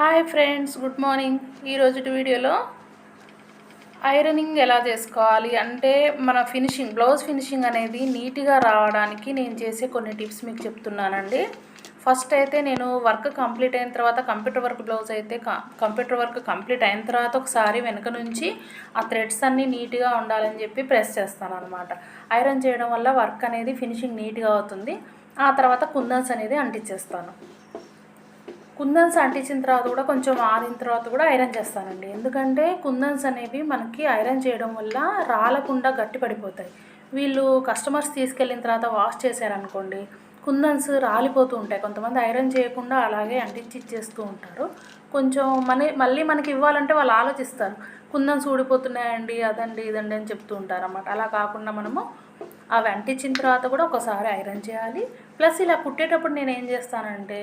Hi friends good morning. ఈరోజు వీడియోలో ironing ఎలా చేసుకోవాలి అంటే మన ఫినిషింగ్ బ్లౌజ్ ఫినిషింగ్ అనేది నీట్గా రావడానికి నేను చేసే కొన్ని టిప్స్ మీకు చెప్తున్నానండి. ఫస్ట్ అయితే నేను వర్క్ కంప్లీట్ అయిన తర్వాత కంప్యూటర్ వర్క్ బ్లౌజ్ అయితే కంప్యూటర్ వర్క్ కంప్లీట్ అయిన తర్వాత ఒకసారి వెనక నుంచి ఆ థ్రెడ్స్ అన్నీ నీట్గా ఉండాలని చెప్పి ప్రెస్ చేస్తాను అనమాట ఐరన్ చేయడం వల్ల వర్క్ అనేది ఫినిషింగ్ నీట్గా అవుతుంది. ఆ తర్వాత కుందన్స్ అనేది అంటించేస్తాను. కుందన్స్ అంటించిన తర్వాత కూడా కొంచెం ఆరిన తర్వాత కూడా ఐరన్ చేస్తానండి. ఎందుకంటే కుందన్స్ అనేవి మనకి ఐరన్ చేయడం వల్ల రాలకుండా గట్టి పడిపోతాయి. వీళ్ళు కస్టమర్స్ తీసుకెళ్ళిన తర్వాత వాష్ చేశారనుకోండి కుందన్స్ రాలిపోతూ ఉంటాయి. కొంతమంది ఐరన్ చేయకుండా అలాగే అంటించి ఇచ్చేస్తూ ఉంటారు. కొంచెం మన మళ్ళీ మనకి ఇవ్వాలంటే వాళ్ళు ఆలోచిస్తారు. కుందన్స్ ఊడిపోతున్నాయండి అదండి ఇదండి అని చెప్తూ ఉంటారు అన్నమాట అలా కాకుండా మనము అవి అంటించిన తర్వాత కూడా ఒకసారి ఐరన్ చేయాలి. ప్లస్ ఇలా కుట్టేటప్పుడు నేను ఏం చేస్తానంటే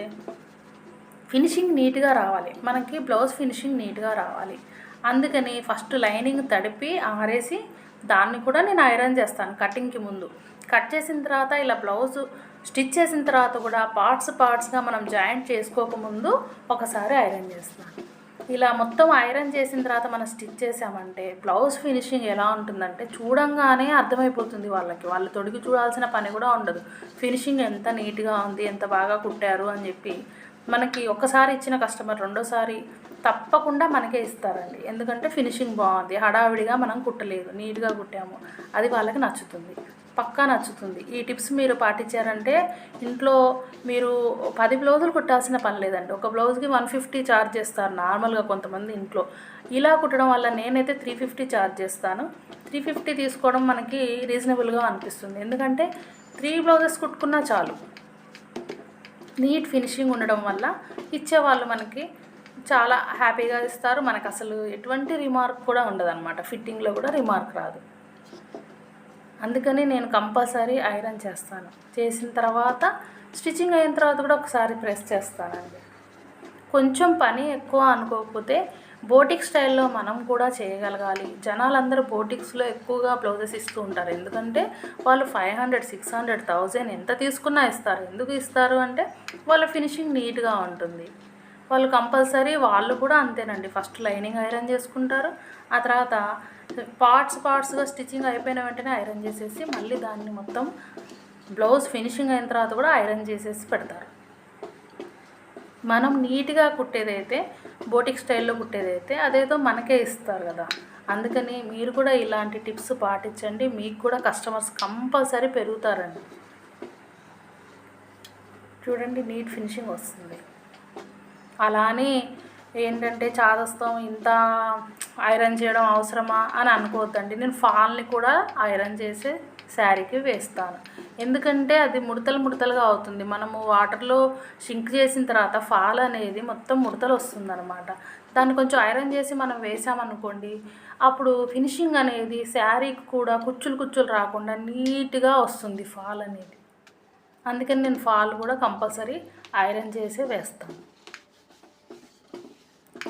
ఫినిషింగ్ నీట్గా రావాలి. మనకి బ్లౌజ్ ఫినిషింగ్ నీట్గా రావాలి. అందుకని ఫస్ట్ లైనింగ్ తడిపి ఆరేసి దాన్ని కూడా నేను ఐరన్ చేస్తాను కటింగ్కి ముందు. కట్ చేసిన తర్వాత ఇలా బ్లౌజ్ స్టిచ్ చేసిన తర్వాత కూడా పార్ట్స్ పార్ట్స్గా మనం జాయింట్ చేసుకోకముందు ఒకసారి ఐరన్ చేస్తాను. ఇలా మొత్తం ఐరన్ చేసిన తర్వాత మనం స్టిచ్ చేసామంటే బ్లౌజ్ ఫినిషింగ్ ఎలా ఉంటుందంటే చూడంగానే అర్థమైపోతుంది వాళ్ళకి. వాళ్ళు తొడిగి చూడాల్సిన పని కూడా ఉండదు. ఫినిషింగ్ ఎంత నీట్గా ఉంది ఎంత బాగా కుట్టారు అని చెప్పి మనకి ఒక్కసారి ఇచ్చిన కస్టమర్ రెండోసారి తప్పకుండా మనకే ఇస్తారండి. ఎందుకంటే ఫినిషింగ్ బాగుంది. హడావిడిగా మనం కుట్టలేదు. నీట్గా కుట్టాము. అది వాళ్ళకి నచ్చుతుంది. పక్కా నచ్చుతుంది. ఈ టిప్స్ మీరు పాటించారంటే ఇంట్లో మీరు పది బ్లౌజులు కుట్టాల్సిన పని లేదండి. ఒక బ్లౌజ్కి వన్ ఫిఫ్టీ ఛార్జ్ చేస్తారు నార్మల్గా కొంతమంది ఇంట్లో. ఇలా కుట్టడం వల్ల నేనైతే త్రీ ఫిఫ్టీ ఛార్జ్ చేస్తాను. త్రీ ఫిఫ్టీ తీసుకోవడం మనకి రీజనబుల్గా అనిపిస్తుంది. ఎందుకంటే త్రీ బ్లౌజెస్ కుట్టుకున్నా చాలు. నీట్ ఫినిషింగ్ ఉండడం వల్ల ఇచ్చేవాళ్ళు మనకి చాలా హ్యాపీగా ఇస్తారు. మనకు అసలు ఎటువంటి రిమార్క్ కూడా ఉండదన్నమాట. ఫిట్టింగ్లో కూడా రిమార్క్ రాదు. అందుకని నేను కంపల్సరీ ఐరన్ చేస్తాను. చేసిన తర్వాత స్టిచ్చింగ్ అయిన తర్వాత కూడా ఒకసారి ప్రెస్ చేస్తానండి. కొంచెం పని ఎక్కువ అనుకోకపోతే బోటిక్ స్టైల్లో మనం కూడా చేయగలగాలి. జనాలందరూ బోటిక్స్లో ఎక్కువగా బ్లౌజెస్ ఇస్తూ ఉంటారు. ఎందుకంటే వాళ్ళు five hundred six hundred thousand ఎంత తీసుకున్నా ఇస్తారు. ఎందుకు ఇస్తారు అంటే వాళ్ళ ఫినిషింగ్ నీట్గా ఉంటుంది. వాళ్ళు కంపల్సరీ వాళ్ళు కూడా అంతేనండి. ఫస్ట్ లైనింగ్ ఐరన్ చేసుకుంటారు. ఆ తర్వాత పార్ట్స్ పార్ట్స్గా స్టిచ్చింగ్ అయిపోయిన వెంటనే ఐరన్ చేసేసి మళ్ళీ దాన్ని మొత్తం బ్లౌజ్ ఫినిషింగ్ అయిన తర్వాత కూడా ఐరన్ చేసేసి పెడతారు. మనం నీట్గా కుట్టేదైతే బోటిక్ స్టైల్లో కుట్టేదైతే అదేదో మనకే ఇస్తారు కదా. అందుకని మీరు కూడా ఇలాంటి టిప్స్ పాటించండి. మీకు కూడా కస్టమర్స్ కంపల్సరీ పెరుగుతారండి. చూడండి నీట్ ఫినిషింగ్ వస్తుంది. అలానే ఏంటంటే చాదస్తం ఇంత ఐరన్ చేయడం అవసరమా అని అనుకోవద్దండి. నేను ఫాల్ని కూడా ఐరన్ చేసే శారీకి వేస్తాను. ఎందుకంటే అది ముడతలు ముడతలుగా అవుతుంది. మనము వాటర్లో షింక్ చేసిన తర్వాత ఫాల్ అనేది మొత్తం ముడతలు వస్తుందన్నమాట. దాన్ని కొంచెం ఐరన్ చేసి మనం వేసామనుకోండి అప్పుడు ఫినిషింగ్ అనేది శారీకి కూడా కుచ్చులు కుచ్చులు రాకుండా నీట్గా వస్తుంది ఫాల్ అనేది. అందుకని నేను ఫాల్ కూడా కంపల్సరీ ఐరన్ చేసే వేస్తాను.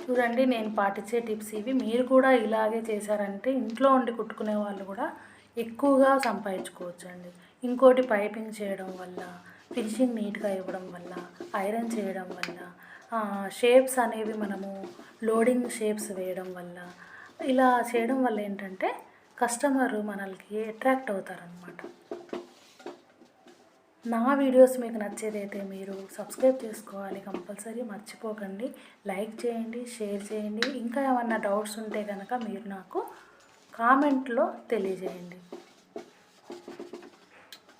చూడండి నేను పాటించే టిప్స్ ఇవి. మీరు కూడా ఇలాగే చేశారంటే ఇంట్లో ఉండి కుట్టుకునే వాళ్ళు కూడా ఎక్కువగా సంపాదించుకోవచ్చు అండి ఇంకోటి పైపింగ్ చేయడం వల్ల ఫినిషింగ్ నీట్గా ఇవ్వడం వల్ల ఐరన్ చేయడం వల్ల షేప్స్ అనేవి మనము లోడింగ్ షేప్స్ వేయడం వల్ల ఇలా చేయడం వల్ల ఏంటంటే కస్టమర్ మనల్కి అట్రాక్ట్ అవుతారనమాట నా వీడియోస్ మీకు నచ్చేదైతే మీరు సబ్స్క్రైబ్ చేసుకోవాలి కంపల్సరీ మర్చిపోకండి. లైక్ చేయండి షేర్ చేయండి. ఇంకా ఏమన్నా డౌట్స్ ఉంటే కనుక మీరు నాకు కామెంట్లో తెలియజేయండి.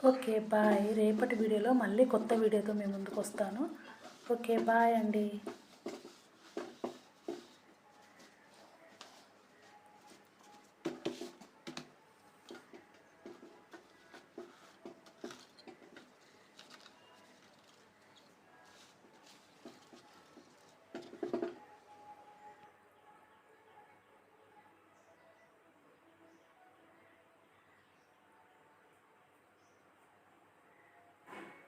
Okay bye. రేపటి వీడియోలో మళ్ళీ కొత్త వీడియోతో మేము ముందుకు వస్తాను ఓకే బాయ్ అండి.